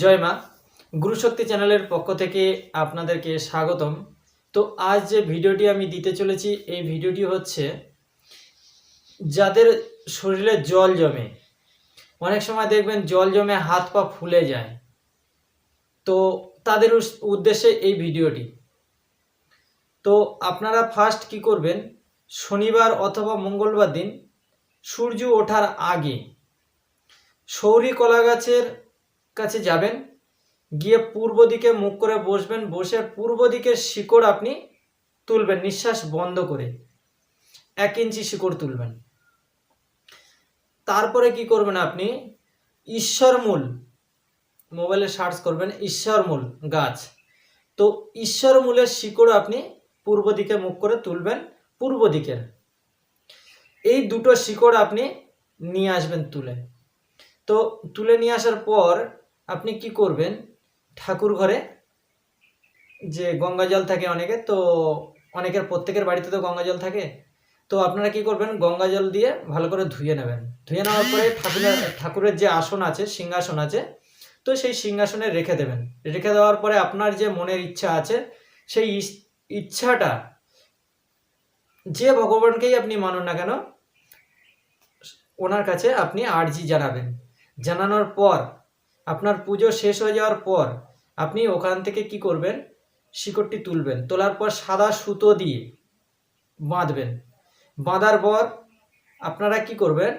জয় মা গুরুশক্তি চ্যানেলের পক্ষ থেকে আপনাদেরকে স্বাগতম। তো আজ যে ভিডিওটি আমি দিতে চলেছি, এই ভিডিওটি হচ্ছে যাদের শরীরে জল জমে। অনেক সময় দেখবেন জল জমে হাত পা ফুলে যায়। তো তাদের উদ্দেশ্যে এই ভিডিওটি। তো আপনারা ফার্স্ট কি করবেন, শনিবার অথবা মঙ্গলবার দিন সূর্য ওঠার আগে সৌরি কলা গাছের কাছে যাবেন, গিয়ে পূর্ব দিকে মুখ করে বসবেন, বসে পূর্ব দিকের শিকড় আপনি তুলবেন, নিঃশ্বাস বন্ধ করে এক ইঞ্চি শিকড় তুলবেন। তারপরে কি করবেন আপনি? ঈশ্বরমূল মোবাইলে সার্চ করবেন ঈশ্বরমূল গাছ। তো ঈশ্বরমূলের শিকড় আপনি পূর্ব দিকে মুখ করে তুলবেন, পূর্ব দিকের। এই দুটো শিকড় আপনি নিয়ে আসবেন তুলে। তো তুলে নিয়ে আসার পর আপনি কি করবেন? ঠাকুর ঘরে যে গঙ্গা জল থাকে অনেকের, তো অনেকের প্রত্যেকের বাড়িতে তো গঙ্গা জল থাকে। তো আপনারা কি করবেন? গঙ্গা জল দিয়ে ভালো করে ধুয়ে নেবেন। ধুয়ে নেওয়ার পরে ঠাকুরের ঠাকুরের যে আসন আছে, সিংহাসন আছে, তো সেই সিংহাসনে রেখে দেবেন। রেখে দেওয়ার পরে আপনার যে মনের ইচ্ছা আছে, সেই ইচ্ছাটা যে ভগবানকেই আপনি মানুন না কেন, ওনার কাছে আপনি আর্জি জানাবেন। জানানোর পর আপনার পুজো শেষ হয়ে যাওয়ার পর আপনি ওখান থেকে কি করবেন? শিকড়টি তুলবেন। তোলার পর সাদা সুতো দিয়ে বাঁধবেন। বাঁধার পর আপনারা কি করবেন?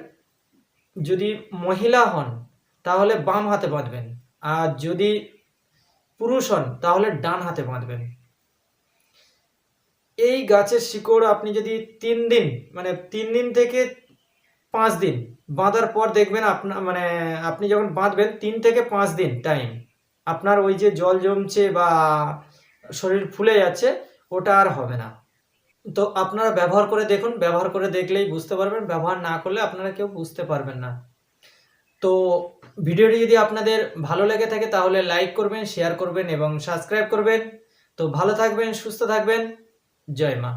যদি মহিলা হন, তাহলে বাম হাতে বাঁধবেন। আর যদি পুরুষ হন, তাহলে ডান হাতে বাঁধবেন। এই গাছের শিকড় আপনি যদি তিন দিন মানে তিন দিন থেকে পাঁচ দিন। বাঁধার পর দেখবেন আপনার মানে আপনি যখন বাঁধবেন, তিন থেকে পাঁচ দিন টাইম আপনার ওই যে জল জমছে বা শরীর ফুলে যাচ্ছে, ওটা আর হবে না। তো আপনারা ব্যবহার করে দেখুন, ব্যবহার করে দেখলেই বুঝতে পারবেন, ব্যবহার না করলে আপনারা কেউ বুঝতে পারবেন না। তো ভিডিওটি যদি আপনাদের ভালো লেগে থাকে, তাহলে লাইক করবেন শেয়ার করবেন এবং সাবস্ক্রাইব করবেন। তো ভালো থাকবেন, সুস্থ থাকবেন। জয় মা।